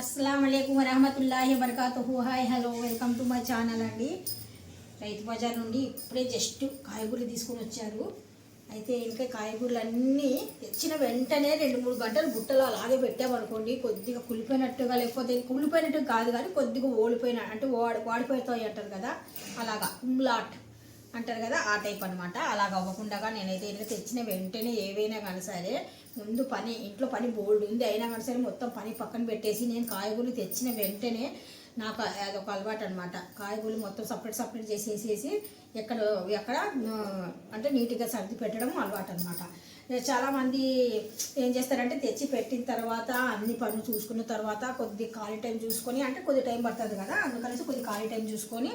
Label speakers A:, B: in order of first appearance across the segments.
A: అస్సలం అయికం వరహమతుల్లాహి వరకాతుహు hi hello welcome to my channel అండి. రైతు బజార్ నుండి ఇప్పుడే జస్ట్ కాయగూరలు తీసుకొని వచ్చారు. అయితే ఇంకా కాయగూరలు అన్నీ తెచ్చిన వెంటనే రెండు మూడు గంటలు బుట్టలో అలాగే పెట్టామనుకోండి కొద్దిగా కులిపోయినట్టుగా లేకపోతే కులిపోయినట్టు కాదు కానీ కొద్దిగా ఓడిపోయిన అంటే వాడి వాడిపోతాయి అంటారు కదా అలాగా ఉమ్లాట్ అంటారు కదా ఆ టైప్ అనమాట అలాగ అవ్వకుండా నేనైతే ఇలా తెచ్చిన వెంటనే ఏవైనా కానీ సరే ముందు పని ఇంట్లో పని బోల్డ్ ఉంది అయినా కానీ సరే మొత్తం పని పక్కన పెట్టేసి నేను కాయగూరలు తెచ్చిన వెంటనే నాకు అదొక అలవాటు అనమాట కాయగూరలు మొత్తం సపరేట్ సపరేట్ చేసేసేసి ఎక్కడ ఎక్కడ అంటే నీట్గా సర్ది పెట్టడం అలవాటు అనమాట చాలామంది ఏం చేస్తారంటే తెచ్చి పెట్టిన తర్వాత అన్ని పనులు చూసుకున్న తర్వాత కొద్ది ఖాళీ టైం చూసుకొని అంటే కొద్ది టైం పడుతుంది కదా అందుకనేసి కొద్ది ఖాళీ టైం చూసుకొని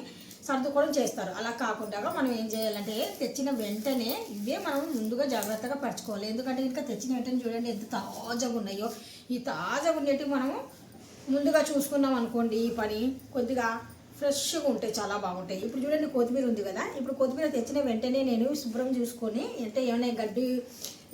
A: సర్దుకోవడం చేస్తారు. అలా కాకుండా మనం ఏం చేయాలంటే తెచ్చిన వెంటనే ఇవే మనం ముందుగా జాగ్రత్తగా పరచుకోవాలి. ఎందుకంటే ఇంకా తెచ్చిన వెంటనే చూడండి ఎంత తాజాగా ఉన్నాయో. ఈ తాజాగా ఉండేటివి మనము ముందుగా చూసుకున్నాం అనుకోండి ఈ పని కొద్దిగా ఫ్రెష్గా ఉంటాయి చాలా బాగుంటాయి. ఇప్పుడు చూడండి కొత్తిమీర ఉంది కదా ఇప్పుడు కొత్తిమీర తెచ్చిన వెంటనే నేను శుభ్రం చూసుకొని అంటే ఏమైనా గడ్డి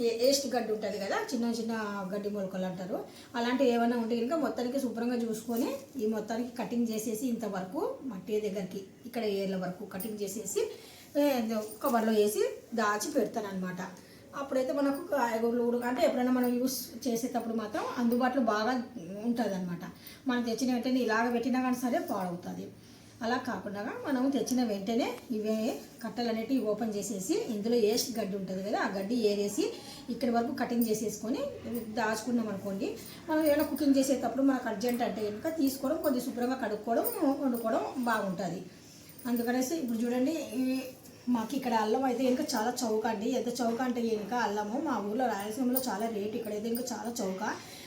A: వేస్ట్ ఏస్ట్ గడ్డి ఉంటుంది కదా చిన్న చిన్న గడ్డి మొలకలు అంటారు. అలాంటివి ఏమైనా ఉంటే కనుక మొత్తానికి శుభ్రంగా చూసుకొని ఈ మొత్తానికి కటింగ్ చేసేసి ఇంతవరకు మట్టి దగ్గరికి ఇక్కడ ఏళ్ళ వరకు కటింగ్ చేసేసి కవర్లో వేసి దాచి పెడతాను అనమాట అప్పుడైతే మనకు కాయగూరలు అంటే ఎప్పుడైనా మనం యూస్ చేసేటప్పుడు మాత్రం అందుబాటులో బాగా ఉంటుంది అనమాట మనం తెచ్చిన వెంటనే ఇలాగ పెట్టినా కానీ సరే పాడవుతుంది. అలా కాకుండా మనం తెచ్చిన వెంటనే ఇవే కట్టలు అనేటివి ఓపెన్ చేసేసి ఇందులో వేస్ట్ గడ్డి ఉంటుంది కదా ఆ గడ్డి ఏరేసి ఇక్కడి వరకు కటింగ్ చేసేసుకొని దాచుకున్నాం అనుకోండి మనం ఏమైనా కుకింగ్ చేసేటప్పుడు మనకు అర్జెంట్ అంటే కనుక తీసుకోవడం కొద్దిగా శుభ్రంగా కడుక్కోవడం వండుకోవడం బాగుంటుంది. అందుకనేసి ఇప్పుడు చూడండి మాకు ఇక్కడ అల్లం అయితే ఇంకా చాలా చౌక అండి. ఎంత చౌక అంటే ఇంకా అల్లము మా ఊర్లో రాయలసీమలో చాలా రేటు ఇక్కడైతే ఇంకా చాలా చౌక.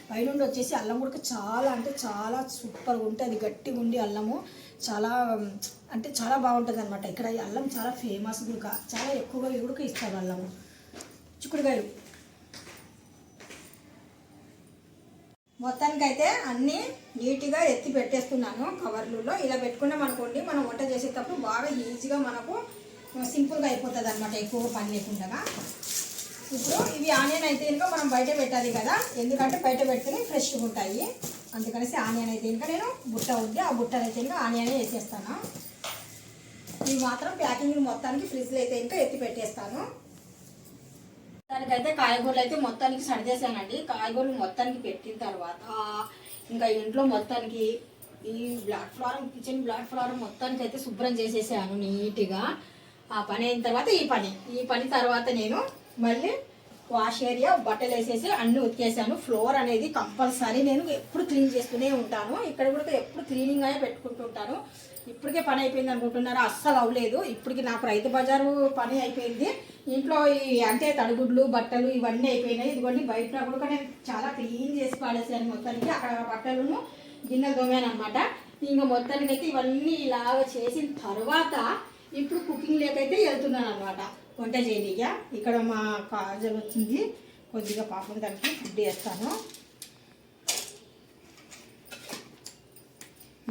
A: పైనుండి వచ్చేసి అల్లం కూడా చాలా అంటే చాలా సూపర్గా ఉంటుంది గట్టిగా ఉండి అల్లము. చాలా అంటే చాలా బాగుంటుంది అనమాట ఇక్కడ అల్లం చాలా ఫేమస్ కూడా చాలా ఎక్కువగా కూడా ఇస్తారు అల్లము? చిక్కుడుకాయలు. మొత్తానికైతే అన్నీ నీట్గా ఎత్తి పెట్టేస్తున్నాను కవర్లలో. ఇలా పెట్టుకున్నాం అనుకోండి మనం వంట చేసేటప్పుడు బాగా ఈజీగా మనకు సింపుల్గా అయిపోతుంది అనమాట ఎక్కువ పని లేకుండా. ఇప్పుడు ఇవి ఆనియన్ అయితే ఇంకా మనం బయట పెట్టాలి కదా. ఎందుకంటే బయట పెడితేనే ఫ్రెష్గా ఉంటాయి. అందుకనేసి ఆనియన్ అయితే ఇంకా నేను బుట్ట ఉంది. ఆ బుట్టలు అయితే ఇంకా ఆనియన్ వేసేస్తాను. ఇవి మాత్రం ప్యాకింగ్ మొత్తానికి ఫ్రిడ్జ్లో అయితే ఇంకా ఎత్తి పెట్టేస్తాను. దానికైతే కాయగూరలు అయితే మొత్తానికి సరిచేసానండి కాయగూరలు మొత్తానికి పెట్టిన తర్వాత ఇంకా ఇంట్లో మొత్తానికి ఈ black flower kitchen black flower మొత్తానికి అయితే శుభ్రం చేసేసాను నీట్గా. ఆ పని అయిన తర్వాత ఈ పని. ఈ పని తర్వాత నేను మళ్ళీ వాష్ ఏరియా బట్టలు వేసేసి అన్ని ఉతికేసాను. ఫ్లోర్ అనేది కంపల్సరీ నేను ఎప్పుడు క్లీన్ చేస్తూనే ఉంటాను. ఇక్కడ కూడా ఎప్పుడు క్లీనింగ్ అనే పెట్టుకుంటుంటాను ఇప్పటికే పని అయిపోయింది అనుకుంటున్నారు? అస్సలు అవ్వలేదు. ఇప్పటికి నాకు రైతు బజారు పని అయిపోయింది. ఇంట్లో ఈ అంటే తడిగుడ్లు బట్టలు ఇవన్నీ అయిపోయినాయి. ఇదిగోండి బయట కూడా నేను చాలా క్లీన్ చేసి పాడేసాను మొత్తానికి. అక్కడ బట్టలను గిన్నె తోమాను అనమాట ఇంకా మొత్తానికి అయితే ఇవన్నీ ఇలాగ చేసిన తర్వాత ఇప్పుడు కుకింగ్ లేకైతే వెళ్తున్నాను అనమాట వంట చేయనీక ఇక్కడ మా కాజల్ వచ్చింది. కొద్దిగా పాపం దానికి ఫుడ్ వేస్తాను.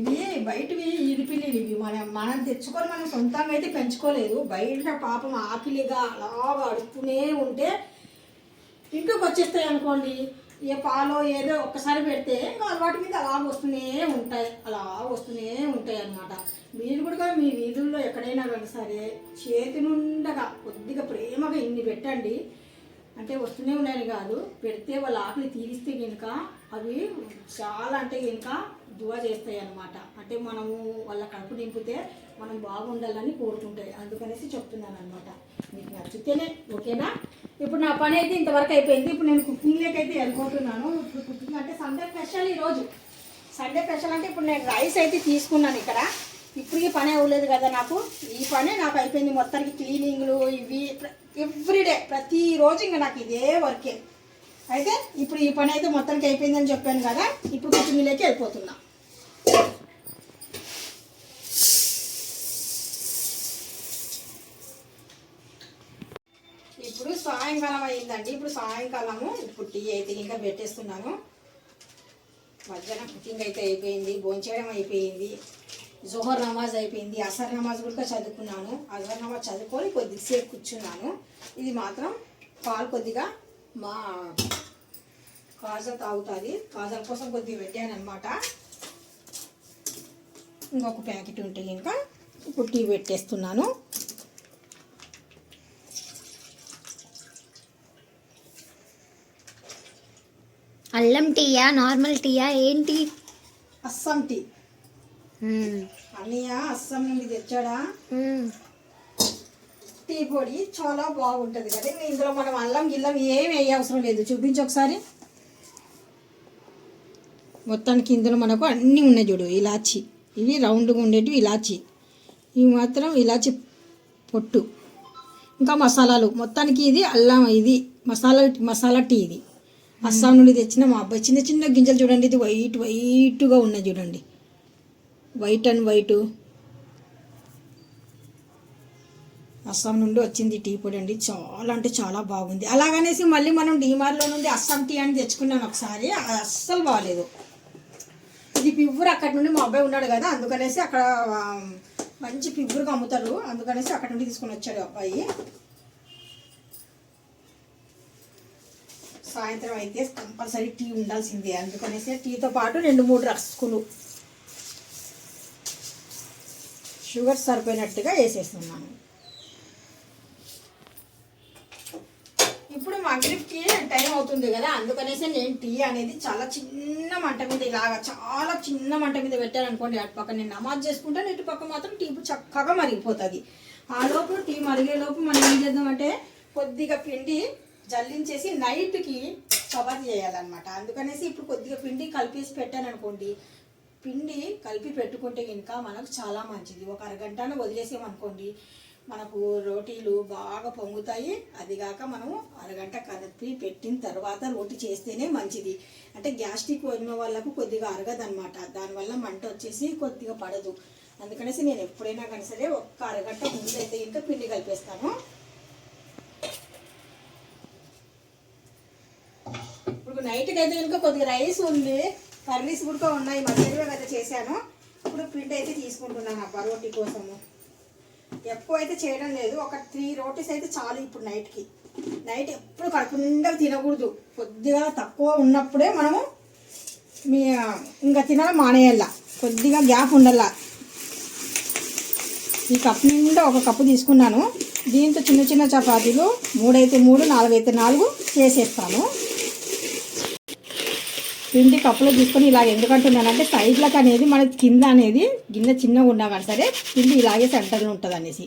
A: ఇది బయటవి ఇరిపిల్లి ఇవి మనం మనం తెచ్చుకొని మనం సొంతంగా అయితే పెంచుకోలేదు. బయట పాపం ఆకిలిగా అలా అడుపుతూనే ఉంటే ఇంట్లోకి వచ్చేస్తాయి అనుకోండి. ఏ పాలో ఏదో ఒక్కసారి పెడితే వాటి మీద అలా వస్తూనే ఉంటాయి. అలా వస్తూనే ఉంటాయి అన్నమాట. మీరు కూడా మీ వీధుల్లో ఎక్కడైనా కానీ సరే చేతి నుండగా కొద్దిగా ప్రేమగా ఇన్ని పెట్టండి. అంటే వస్తూనే ఉన్నాయని కాదు పెడితే వాళ్ళ ఆకలి తీరిస్తే కనుక అవి చాలా అంటే కనుక దువా చేస్తాయి అన్నమాట. అంటే మనము వాళ్ళ కడుపు నింపితే మనం బాగుండాలని కోరుకుంటాయి. అందుకనేసి చెప్తున్నాను అనమాట మీకు నచ్చితేనే ఓకేనా? ఇప్పుడు నా పని అయితే ఇంతవరకు అయిపోయింది. ఇప్పుడు నేను కుకింగ్లోకి అయితే వెళ్ళిపోతున్నాను. ఇప్పుడు కుకింగ్ అంటే సండే స్పెషల్ ఈరోజు సండే స్పెషల్ అంటే ఇప్పుడు నేను రైస్ అయితే తీసుకున్నాను ఇక్కడ. ఇప్పటికీ పని అవ్వలేదు కదా నాకు. ఈ పనే నాకు అయిపోయింది మొత్తానికి. క్లీనింగ్లు ఇవి ఎవ్రీడే ప్రతిరోజు ఇంకా నాకు ఇదే వర్కే. అయితే ఇప్పుడు ఈ పని అయితే మొత్తానికి అయిపోయిందని చెప్పాను కదా. ఇప్పుడు కుకింగ్లోకి వెళ్ళిపోతున్నా. సాయంకాలం అయిందండి ఇప్పుడు సాయంకాలము ఇప్పుడు టీ అయితే ఇంకా పెట్టేస్తున్నాను. మధ్యాహ్నం కుకింగ్ అయితే అయిపోయింది భోంచేయడం అయిపోయింది జోహర్ నమాజ్ అయిపోయింది. అసర్ నమాజ్ కూడా చదువుకున్నాను. అజర్ నమాజ్ చదువుకొని కొద్దిసేపు కూర్చున్నాను. ఇది మాత్రం పాలు కొద్దిగా మా కాజా తాగుతుంది. కాజల కోసం కొద్దిగా పెట్టాను అనమాట ఇంకొక ప్యాకెట్ ఉంటే ఇంకా ఇప్పుడు టీ పెట్టేస్తున్నాను.
B: అల్లం టీయా నార్మల్ టీయా ఏంటి?
A: అస్సాం టీ. అన్నయ్య అస్సాం నుండి తెచ్చాడా. టీ పొడి చాలా బాగుంటుంది కదా. ఇందులో మనం అల్లం గిల్లం ఏం వేయ అవసరం లేదు. చూపించు ఒకసారి. మొత్తానికి ఇందులో మనకు అన్నీ ఉన్నాయి చూడు. ఇలాచి. ఇవి రౌండ్గా ఉండేటివి ఇలాచి. ఇవి మాత్రం ఇలాచి పొట్టు. ఇంకా మసాలాలు. మొత్తానికి ఇది అల్లం ఇది. మసాలా మసాలా టీ ఇది. అస్సాం నుండి తెచ్చిన మా అబ్బాయి చిన్న చిన్న గింజలు చూడండి ఇది వైట్ వైట్గా ఉన్నాయి చూడండి. వైట్ అండ్ వైటు అస్సాం నుండి వచ్చింది టీ పొడి అండి. చాలా అంటే చాలా బాగుంది. అలాగనేసి మళ్ళీ మనం డీమార్లో నుండి అస్సాం టీ అని తెచ్చుకున్నాను ఒకసారి. అస్సలు బాగాలేదు ఇది పివ్వురు అక్కడ నుండి మా అబ్బాయి ఉన్నాడు కదా అందుకనేసి అక్కడ మంచి పివ్వురుగా అమ్ముతారు. అందుకనేసి అక్కడ నుండి తీసుకొని వచ్చాడు అబ్బాయి. సాయంత్రం అయితే కంపల్సరీ టీ ఉండాల్సిందే. అందుకనేసి టీతో పాటు రెండు మూడు రస్కులు షుగర్ సరిపోయినట్టుగా వేసేస్తున్నాను. ఇప్పుడు మగ్రిబ్కి టైం అవుతుంది కదా అందుకనేసి నేను టీ అనేది చాలా చిన్న మంట మీద ఇలాగా చాలా చిన్న మంట మీద పెట్టాను అనుకోండి అటు పక్క నేను నమాజ్ చేసుకుంటాను ఇటు పక్క మాత్రం టీ చక్కగా మరిగిపోతుంది. ఆ లోపు టీ మరిగే లోపు మనం ఏం చేద్దామంటే కొద్దిగా పిండి జల్లించేసి నైట్కి చపాతి చేయాలన్నమాట. అందుకనేసి ఇప్పుడు కొద్దిగా పిండి కలిపేసి పెట్టాను అనుకోండి పిండి కలిపి పెట్టుకుంటే ఇంకా మనకు చాలా మంచిది. ఒక అరగంటను వదిలేసామనుకోండి మనకు రోటీలు బాగా పొంగుతాయి. అది కాక మనము అరగంట కలిపి పెట్టిన తర్వాత రోటీ చేస్తేనే మంచిది. అంటే గ్యాస్ట్రిక్ ఉన్న వాళ్ళకు కొద్దిగా అరగదనమాట దానివల్ల మంట వచ్చేసి కొద్దిగా పడదు. అందుకనేసి నేను ఎప్పుడైనా కానీ సరే ఒక్క అరగంట ముందైతే ఇంకా పిండి కలిపేస్తాను ఇప్పుడు నైట్కి అయితే ఇంకా కొద్దిగా రైస్ ఉంది. కర్రీస్ కూడా ఉన్నాయి. మధ్యాహ్నం అయితే చేశాను. ఇప్పుడు పిండి అయితే తీసుకుంటున్నాను అబ్బా రోటీ కోసము. ఎక్కువ అయితే చేయడం లేదు. ఒక త్రీ రోటీస్ అయితే చాలు ఇప్పుడు నైట్కి నైట్ ఎప్పుడు కడుపుండా తినకూడదు. కొద్దిగా తక్కువ ఉన్నప్పుడే మనము మీ ఇంకా తినాలి మానేయాల. కొద్దిగా గ్యాప్ ఉండాల. ఈ కప్పు నిండా ఒక కప్పు తీసుకున్నాను. దీంతో చిన్న చిన్న చపాతీలు మూడైతే మూడు నాలుగైతే నాలుగు చేసేస్తాను. పిండి కప్పులో తీసుకొని ఇలా ఎందుకంటున్నానంటే సైడ్లకు అనేది మన కింద అనేది గిన్నె చిన్నగా ఉన్నా కానీ సరే పిండి ఇలాగే సెంటర్లో ఉంటుంది అనేసి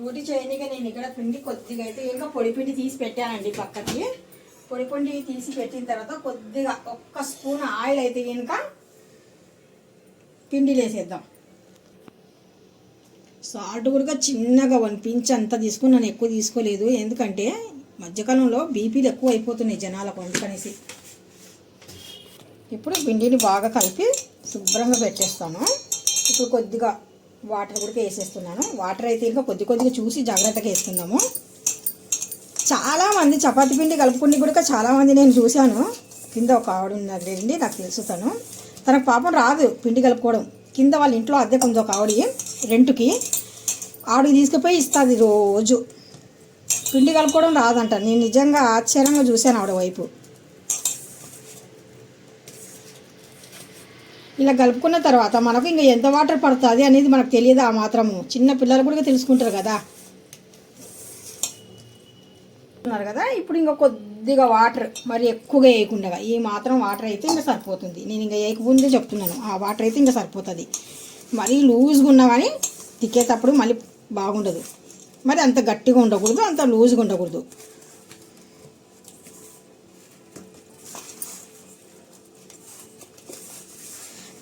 A: రోటి చేయనిగా నేను ఇక్కడ పిండి కొద్దిగా అయితే ఇంకా పొడి పిండి తీసి పెట్టానండి పక్కకి. పొడి పిండి తీసి పెట్టిన తర్వాత కొద్దిగా ఒక్క స్పూన్ ఆయిల్ అయితే ఇంకా పిండి వేసేద్దాం సాల్ట్ కూడా చిన్నగా వన్ పించ్ అంతా నన్ను ఎక్కువ తీసుకోలేదు. ఎందుకంటే మధ్యకాలంలో బీపీలు ఎక్కువ అయిపోతున్నాయి జనాలకు అందుకనేసి. ఇప్పుడు పిండిని బాగా కలిపి శుభ్రంగా పెట్టేస్తాను. ఇప్పుడు కొద్దిగా వాటర్ కూడా వేసేస్తున్నాను. వాటర్ అయితే ఇంకా కొద్ది కొద్దిగా చూసి జాగ్రత్తగా వేసుకుందాము. చాలామంది చపాతి పిండి కలుపుకుని కూడా చాలామంది నేను చూశాను. కింద ఒక ఆవిడ ఉన్నది అండి నాకు తెలుసు తను. తనకు పాపం రాదు పిండి కలుపుకోవడం. కింద వాళ్ళ ఇంట్లో అద్దెకు ఉంది ఒక ఆవిడ రెంట్కి. ఆవిడ తీసుకుపోయి ఇస్తుంది రోజు. పిండి కలుపుకోవడం రాదంట. నేను నిజంగా ఆశ్చర్యంగా చూశాను ఆవిడ వైపు. ఇలా కలుపుకున్న తర్వాత మనకు ఇంకా ఎంత వాటర్ పడుతుంది అనేది మనకు తెలియదు ఆ మాత్రము. చిన్న పిల్లలు కూడా తెలుసుకుంటారు కదా. ఉన్నారు కదా ఇప్పుడు ఇంకా కొద్దిగా వాటర్ మరి ఎక్కువగా వేయకుండా ఈ మాత్రం వాటర్ అయితే ఇంకా సరిపోతుంది. నేను ఇంకా వేయకముందే చెప్తున్నాను ఆ వాటర్ అయితే ఇంకా సరిపోతుంది. మరీ లూజ్గా ఉన్నా కానీ తిక్కేటప్పుడు మళ్ళీ బాగుండదు. మరి అంత గట్టిగా ఉండకూడదు అంత లూజ్గా ఉండకూడదు.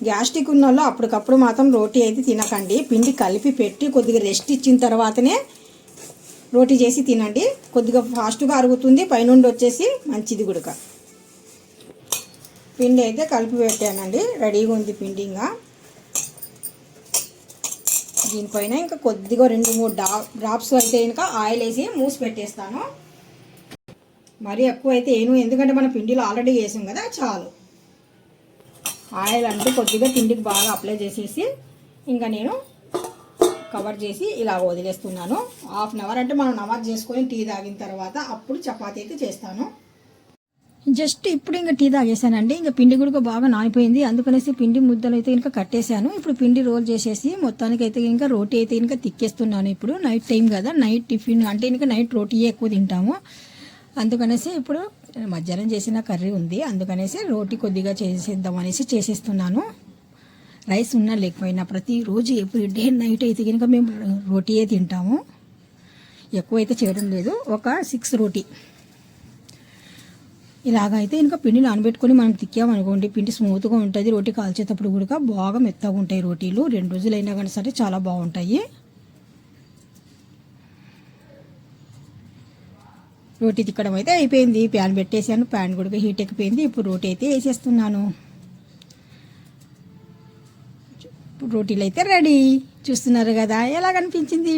A: గ్యాస్ట్రిక్ ఉన్న వాళ్ళు అప్పటికప్పుడు మాత్రం రోటీ అయితే తినకండి. పిండి కలిపి పెట్టి కొద్దిగా రెస్ట్ ఇచ్చిన తర్వాతనే రోటీ చేసి తినండి. కొద్దిగా ఫాస్ట్గా అరుగుతుంది పైనుండి వచ్చేసి మంచిది గుడక. పిండి అయితే కలిపి పెట్టానండి. రెడీగా ఉంది పిండి ఇంకా. దీనిపైన ఇంకా కొద్దిగా రెండు మూడు డా డ్రాప్స్ అయితే ఇంకా ఆయిల్ వేసి మూసి పెట్టేస్తాను. మరీ ఎక్కువ అయితే ఏను ఎందుకంటే మన పిండిలో ఆల్రెడీ వేసాం కదా చాలు. ఆయిల్ అంటూ కొద్దిగా పిండికి బాగా అప్లై చేసేసి ఇంకా నేను కవర్ చేసి ఇలా వదిలేస్తున్నాను. హాఫ్ అన్ అవర్ అంటే మనం నమాజ్ చేసుకొని టీ తాగిన తర్వాత అప్పుడు చపాతీ అయితే చేస్తాను. జస్ట్ ఇప్పుడు ఇంకా టీ తాగేసానండి ఇంకా పిండి కూడా బాగా నానిపోయింది. అందుకనేసి పిండి ముద్దలు అయితే ఇంకా కట్టేశాను. ఇప్పుడు పిండి రోల్ చేసేసి మొత్తానికి అయితే ఇంకా రోటీ అయితే ఇంకా తిక్కేస్తున్నాను ఇప్పుడు. నైట్ టైం కదా. నైట్ టిఫిన్ అంటే ఇంకా నైట్ రోటీ ఎక్కువ తింటాము. అందుకనేసి ఇప్పుడు మధ్యాహ్నం చేసిన కర్రీ ఉంది. అందుకనేసి రోటీ కొద్దిగా చేసేద్దాం అనేసి చేసేస్తున్నాను. రైస్ ఉన్నా లేకపోయినా ప్రతిరోజు ఎవ్రీ డే నైట్ అయితే కనుక మేము రోటీయే తింటాము. ఎక్కువ అయితే చేయడం లేదు. ఒక సిక్స్ రోటీ. ఇలాగైతే ఇంకా పిండి నానబెట్టుకొని మనం తిక్కామనుకోండి పిండి స్మూత్గా ఉంటుంది రోటీ కాల్చేటప్పుడు కూడా బాగా మెత్తగా ఉంటాయి రోటీలు. రెండు రోజులైనా కానీ సరే చాలా బాగుంటాయి. రోటీ తిక్కడం అయితే అయిపోయింది. ప్యాన్ పెట్టేసాను ప్యాన్ కూడా హీట్ ఎక్కిపోయింది. ఇప్పుడు రోటీ అయితే వేసేస్తున్నాను. ఇప్పుడు రోటీలు అయితే రెడీ. చూస్తున్నారు కదా ఎలా కనిపించింది